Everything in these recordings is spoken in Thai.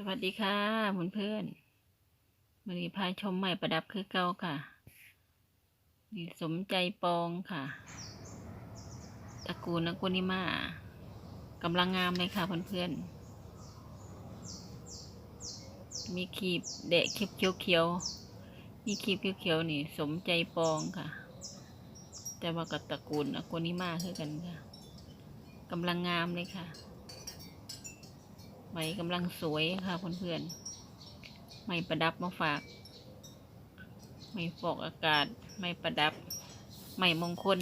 สวัสดีค่ะเพื่อนเพื่อนมือนี้พาชมใหม่ประดับคือเก่าค่ะนี่สมใจปองค่ะ ตระกูลนักกุนิมากำลังงามเลยค่ะเพื่อนเพื่อนมีขีบแดะขีบเขียวเขียวมีขีบเขียวเขียวนี่ สมใจปองค่ะ แต่ว่ากับตระกูลนักกุนิมาคือกันค่ะกำลังงามเลยค่ะ ไหมกำลังสวยค่ะเพื่อนๆไหมประดับมาฝากไหมฟอกอากาศไหมประดับไหมมงคล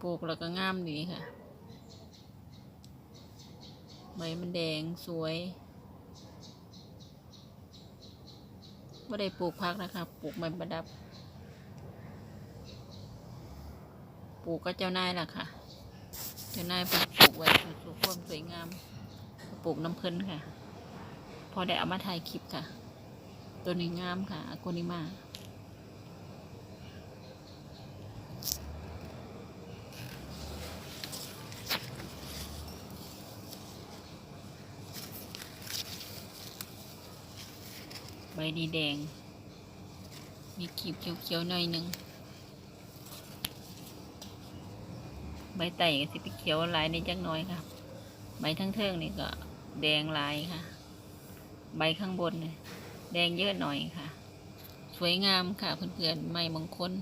ปลูกแล้วก็งามดีค่ะ ใบมันแดงสวยไม่ได้ปลูกพักนะคะ ปลูกไม้ประดับ ปลูกก็เจ้านายล่ะค่ะ เจ้านายปลูกไว้สู่ความสวยงามปลูกน้ำเพลินค่ะ พอได้เอามาถ่ายคลิปค่ะ ตัวนี้งามค่ะอโกนิมาใบดีแดง มีขีบเขียวๆหน่อยหนึ่ง ใบไต่ก็สิไปเขียวลายในจักน้อยค่ะ ใบทั้งเทิงนี่ก็แดงลายค่ะ ใบข้างบนเนี่ยแดงเยอะหน่อยค่ะ สวยงามค่ะเพื่อนๆไม้มงคล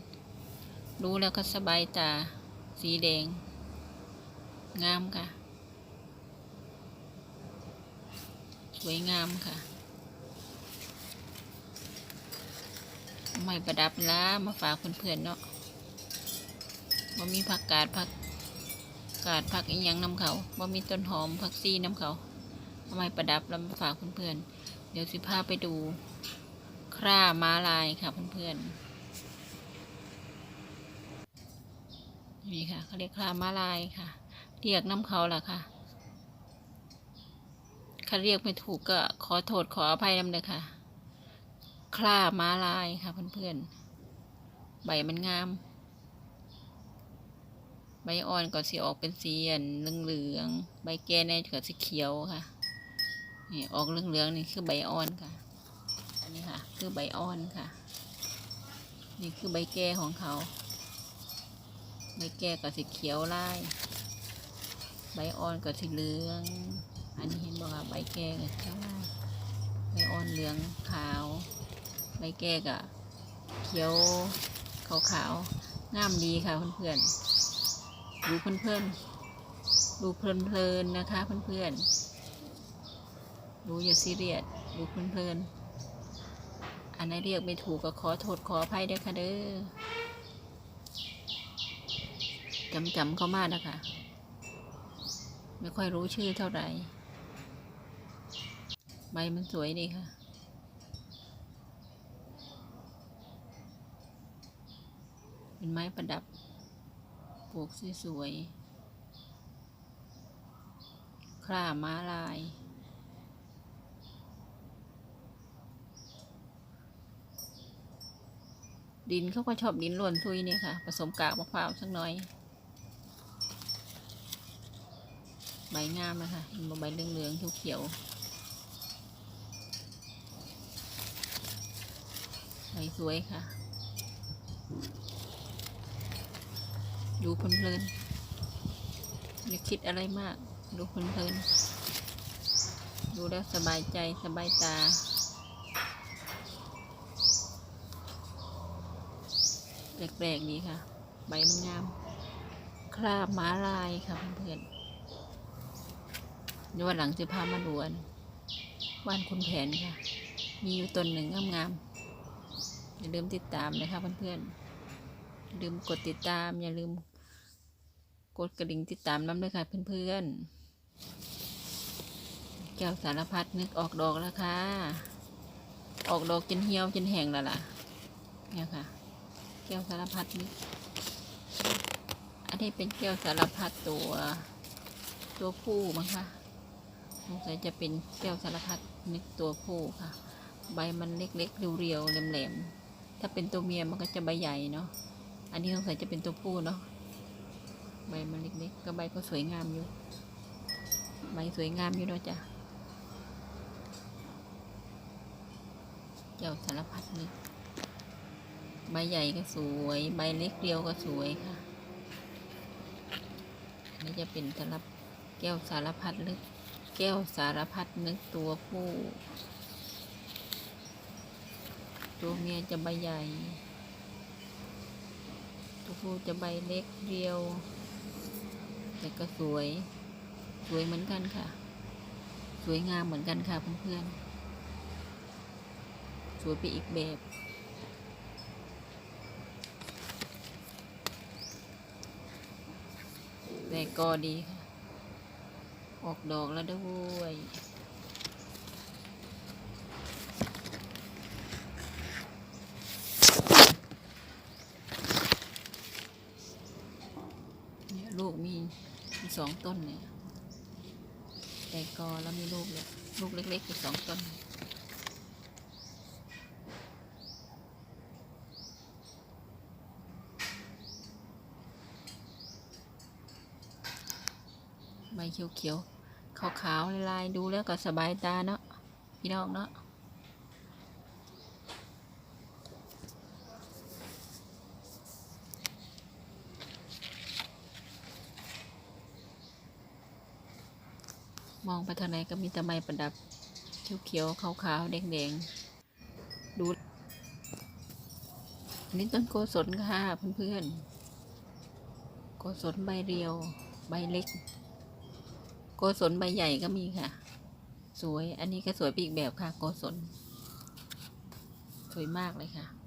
รู้แล้วก็สบายตาสีแดง งามค่ะ สวยงามค่ะไม้ประดับล้ามาฝากเพื่อนๆเนาะว่ามีผักกาดผัก กาดผักอีหยังนำเขาว่ามีต้นหอมผักซีน้ำเขาทำไมประดับแล้วมาฝากเพื่อนๆ เดี๋ยวสิพาไปดูคร่าม้าลายค่ะเพื่อนๆ นี่ค่ะเขาเรียกคร่าม้าลายค่ะ เรียกน้ำเขาล่ะค่ะถ้าเรียกไม่ถูกก็ขอโทษขออภัยนำเลยค่ะ คร่าม้าลายค่ะเพื่อนๆ ใบมันงาม ใบอ่อนก็สีออกเป็นสีอันเหลืองๆใบแก่เนี่ยก็สีเขียวค่ะนี่ออกเหลืองๆนี่คือใบอ่อนค่ะ อันนี้ค่ะ คือใบอ่อนค่ะ นี่คือใบแก่ของเขา ใบแก่ก็สีเขียวไล่ใบอ่อนก็สีเหลือง อันนี้เห็นบอกค่ะใบแก่ก็เขียวไล่ใบอ่อนเหลืองขาว ใบแก่ก็เขียวขาวๆงามดีค่ะเพื่อนๆ ดูเพื่อนๆดูเพลินๆนะคะ เพื่อนๆดูอย่าซีเรียสดูเพลินๆอันไหนเรียกไม่ถูกก็ขอโทษขออภัยด้วยค่ะเด้อจำจำๆเขามานะคะไม่ค่อยรู้ชื่อเท่าไหร่ ใบมันสวยดีค่ะ เป็นไม้ประดับ ปลูกสวยๆคร่าม้าลาย ดินเขาก็ชอบดินล้วนทุยเนี่ยค่ะ ผสมกากมะพร้าวสักหน่อย ใบงามนะคะเห็นใบเหลืองๆเขียวๆใบสวยค่ะ ดูเพลินๆอย่าคิดอะไรมาก ดูเพลินๆดูแล้วสบายใจสบายตา แปลกๆดีค่ะ ใบมันงาม คราบม้าลายค่ะเพื่อนๆเดี๋ยววันหลังจะพามาดูนว่านคุณแผนค่ะ มีอยู่ต้นหนึ่งงามๆอย่าลืมติดตามนะคะเพื่อนๆอย่าลืมกดติดตามอย่าลืม กดกระดิ่งติดตามน้ำด้วยค่ะเพื่อนๆ แก้วสารพัดนึกออกดอกแล้วค่ะ ออกดอกจนเหี่ยวจนแห้งแล้วล่ะ เนี่ยค่ะ แก้วสารพัดนึกอันนี้เป็นแก้วสารพัดตัวตัวผู้มั้งคะสงสัยจะเป็นแก้วสารพัดนึกตัวผู้ค่ะ ใบมันเล็กๆเรียวๆแหลมๆถ้าเป็นตัวเมียมันก็จะใบใหญ่เนาะ อันนี้สงสัยจะเป็นตัวผู้เนาะ ใบมันเล็กๆก็ใบก็สวยงามอยู่ ใบสวยงามอยู่เนาะจ้ะเจ้าสารพัดนึกใบใหญ่ก็สวย ใบเล็กเดียวก็สวยค่ะอันนี้จะเป็นสารแก้วสารพัดนึก แก้วสารพัดนึกตัวผู้ ตัวเมียจะใบใหญ่ ตัวผู้จะใบเล็กเดียว แต่ก็สวย สวยเหมือนกันค่ะ สวยงามเหมือนกันค่ะเพื่อนๆ สวยไปอีกแบบแต่ก็ดีค่ะ ออกดอกแล้วด้วย ลูกมีมีสองต้นเนี่ยแต่กอแล้วมีลูกเลยลูกเล็กๆอีกสองต้น ใบเขียวๆขาวๆลายๆดูแล้วก็สบายตาเนาะพี่น้องเนาะ มองไปทางไหนก็มีแต่ไม้ประดับ เขียวๆขาวๆแดงๆ ดู อันนี้ต้นโกศลค่ะเพื่อนๆ โกศลใบเรียว ใบเล็ก โกศลใบใหญ่ก็มีค่ะ สวย อันนี้ก็สวยไปอีกแบบค่ะ โกศล สวยมากเลยค่ะ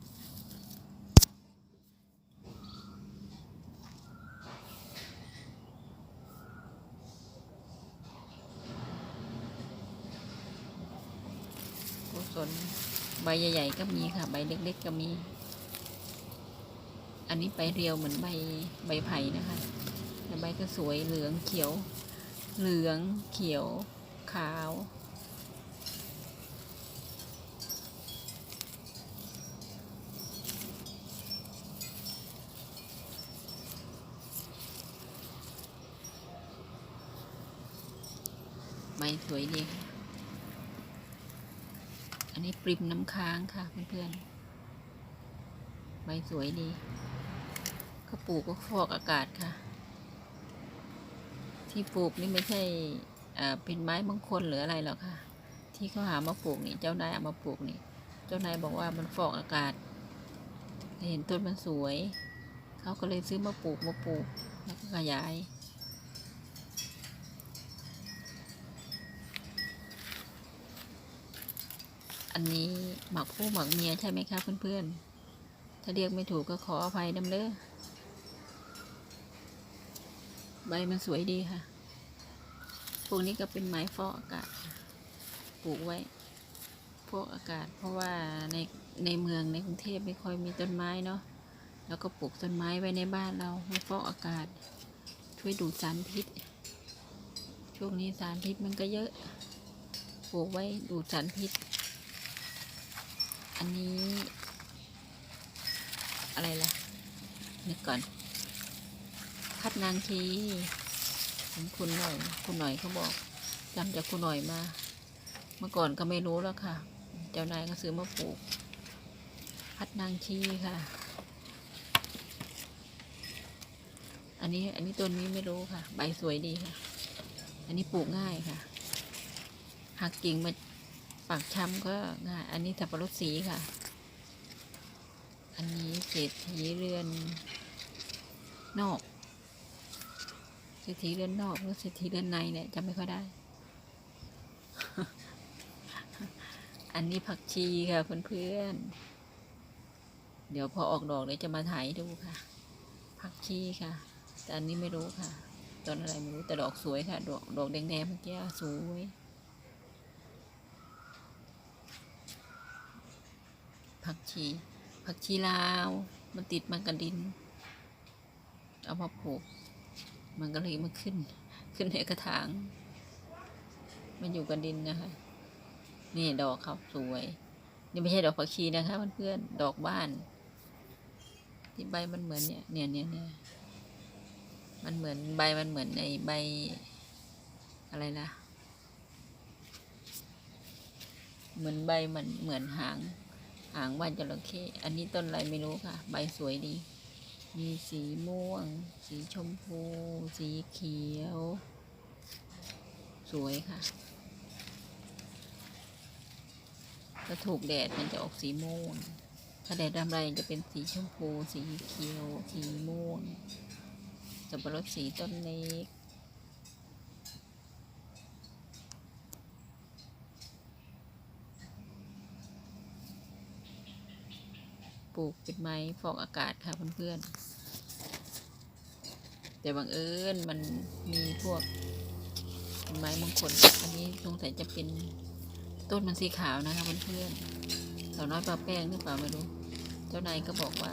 ลใบใหญ่ๆก็มีค่ะ ใบเล็กๆก็มี อันนี้ใบเรียวเหมือนใบใบไผ่นะคะแต่ใบก็สวยเหลืองเขียว เหลืองเขียว ขาวใบสวยดีค่ะ นี้ปริมน้ำค้างค่ะเพื่อนๆ ใบสวยดีเขาปลูกก็ฟอกอากาศค่ะ ที่ปลูกนี่ไม่ใช่เป็นไม้มงคลหรืออะไรหรอกค่ะ ที่เขาหามาปลูกนี่เจ้านายเอามาปลูกนี่ เจ้านายบอกว่ามันฟอกอากาศ เห็นต้นมันสวย เขาก็เลยซื้อมาปลูกมาปลูกแล้วก็ขยาย อันนี้หมักผู้หมักเมียใช่ไหมคะเพื่อนๆ ถ้าเรียกไม่ถูกก็ขออภัยน้ำเด้อใบมันสวยดีค่ะ พวกนี้ก็เป็นไม้ฟอกอากาศ ปลูกไว้ฟอกอากาศ เพราะว่าในในเมืองในกรุงเทพไม่ค่อยมีต้นไม้เนาะ แล้วก็ปลูกต้นไม้ไว้ในบ้านเราให้ฟอกอากาศ ช่วยดูดสารพิษ ช่วงนี้สารพิษมันก็เยอะ ปลูกไว้ดูดสารพิษ อันนี้ อะไรล่ะนึกก่อน พัดนางทีของคุณหน่อย คุณหน่อยเขาบอกจำจากคุณหน่อยมา เมื่อก่อนก็ไม่รู้แล้วค่ะ เจ้านายก็ซื้อมาปลูก พัดนางชีค่ะ อันนี้อันนี้ต้นนี้ไม่รู้ค่ะ ใบสวยดีค่ะ อันนี้ปลูกง่ายค่ะ หักกิ่งมา ปักช้ำก็ง่าย อันนี้สับปะรดสีค่ะ อันนี้เศรษฐีเรือนนอก เศรษฐีเรือนนอกหรือเศรษฐีเรือนในเนี่ยจำไม่ค่อยได้ อันนี้ผักชีค่ะเพื่อนๆ เดี๋ยวพอออกดอกเดี๋ยวจะมาถ่ายดูค่ะ ผักชีค่ะ แต่อันนี้ไม่รู้ค่ะต้นอะไรไม่รู้แต่ดอกสวยค่ะ ดอกดอกแดงๆเมื่อกี้สวย ผัก ชี ผักชีลาว มันติดมันกับดิน เอามาปลูก มันก็เลยมาขึ้น ขึ้นในกระถาง มันอยู่กับดินนะคะ นี่ดอกเขาสวย นี่ไม่ใช่ดอกผักชีนะคะเพื่อนๆ ดอกบ้าน ที่ใบมันเหมือนเนี่ย เนี่ยเนี่ยเนี่ยมันเหมือนใบมันเหมือนในใบอะไรนะเหมือนใบมันเหมือนหาง หางว่านจระเข้อันนี้ต้นอะไรไม่รู้ค่ะ ใบสวยดี มีสีม่วง สีชมพู สีเขียว สวยค่ะ ถ้าถูกแดดมันจะออกสีม่วง ถ้าแดดรำไรจะเป็นสีชมพู สีเขียว สีม่วงจะบรดสีต้นเล็ก ปลูกเป็นไม้ฟอกอากาศค่ะเพื่อนๆ แต่บังเอิญมันมีพวกเป็นไม้มงคลอันนี้สงสัยจะเป็นต้นมันสีขาวนะคะเพื่อนๆสาวน้อยปลาแป้งหรือเปล่าไม่รู้ เจ้านายก็บอกว่า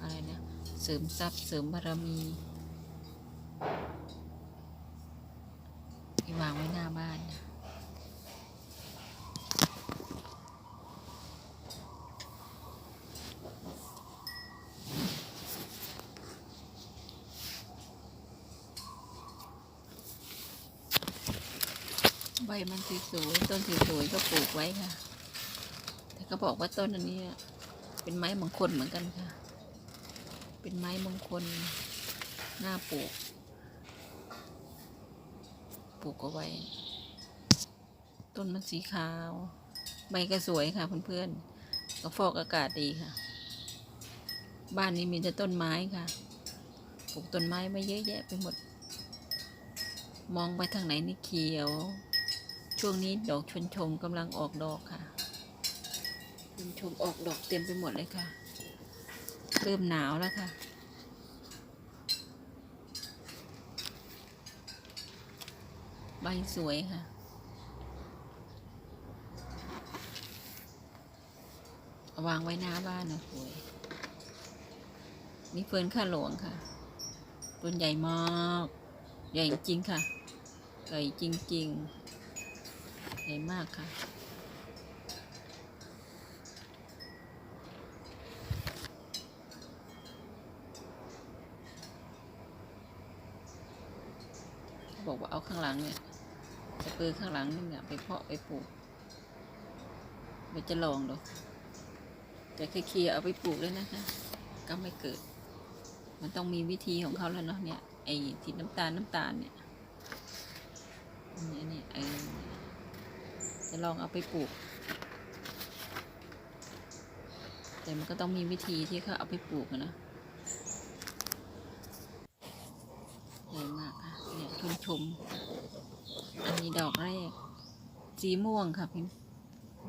อะไรนะเสริมทรัพย์เสริมบารมีวางไว้หน้าบ้านนะ ใบมันสีสวยต้นสีสวยก็ปลูกไว้ค่ะ แต่ก็บอกว่าต้นอันนี้เป็นไม้มงคลเหมือนกันค่ะ เป็นไม้มงคลหน้าปลูก ปลูกเอาไว้ ต้นมันสีขาว ใบก็สวยค่ะเพื่อนๆก็ฟอกอากาศดีค่ะ บ้านนี้มีแต่ต้นไม้ค่ะ ปลูกต้นไม้ไม่เยอะแยะไปหมดมองไปทางไหนนี่เขียว ช่วงนี้ดอกชนชมกำลังออกดอกค่ะ ชนชมออกดอกเต็มไปหมดเลยค่ะ เริ่มหนาวแล้วค่ะ ใบสวยค่ะาวางไว้หน้าบ้านนะสวยมีเฟิร์นข้าหลวงค่ะ ต้นใหญ่มาก ใหญ่จริงค่ะ ใหญ่จริง ๆ ใหญ่มากค่ะ บอกว่าเอาข้างหลังเนี่ยจะปือข้างหลังนี่เนี่ยไปเพาะไปปลูกไม่จะลองดูแต่แค่เคลียร์เอาไปปลูกเลยนะคะ ก็ไม่เกิด มันต้องมีวิธีของเขาแล้วเนาะเนี่ยไอ้สีน้ำตาลน้ำตาลเนี่ยอันนี้อันนี้เออ จะลองเอาไปปลูก แต่มันก็ต้องมีวิธีที่เขาเอาไปปลูกนะใหญ่มากค่ะเนี่ยชมชม อันนี้ดอกแรก สีม่วงค่ะ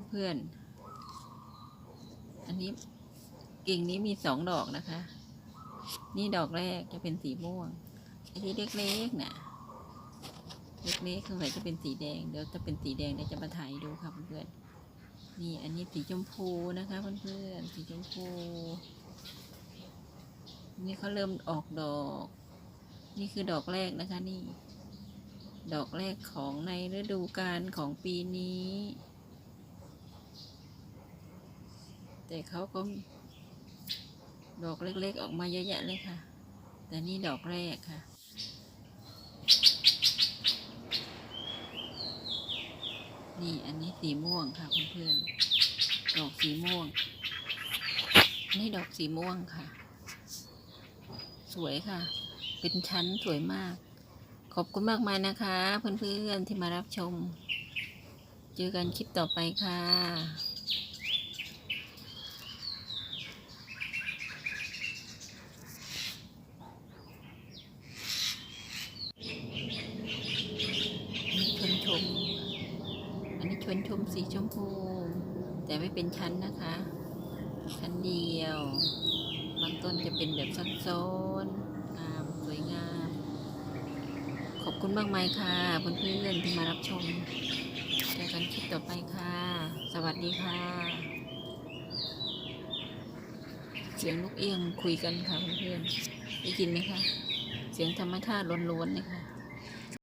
เพื่อน อันนี้กิ่งนี้มีสองดอกนะคะ นี่ดอกแรกจะเป็นสีม่วงไอ้ที่เล็กๆน่ะ เล็กๆสงสัยจะเป็นสีแดง เดี๋ยวถ้าเป็นสีแดงเดี๋ยวจะมาถ่ายดูค่ะเพื่อนๆ นี่อันนี้สีชมพูนะคะเพื่อนๆ สีชมพู นี่เขาเริ่มออกดอก นี่คือดอกแรกนะคะนี่ ดอกแรกของในฤดูกาลของปีนี้ แต่เขาก็ดอกเล็กๆ ออกมาเยอะแยะเลยค่ะ แต่นี่ดอกแรกค่ะ นี่อันนี้สีม่วงค่ะเพื่อนๆดอกสีม่วง นี่ดอกสีม่วงค่ะ สวยค่ะ เป็นชั้นสวยมาก ขอบคุณมากมายนะคะ เพื่อนๆที่มารับชม เจอกันคลิปต่อไปค่ะ อันนี้ชวนชม อั นนี้ชนชมสีชมพู แต่ไม่เป็นชั้นนะคะ ชั้นเดียว บางต้นจะเป็นแบบซ้อนๆงามสวยงาม ขอบคุณมากมายค่ะเพื่อนๆที่มารับชมเจอกันคลิปต่อไปค่ะ สวัสดีค่ะ เสียงนกเอี้ยงคุยกันค่ะเพื่อนๆได้ยินไหมคะ เสียงธรรมชาติล้วนๆเลยค่ะ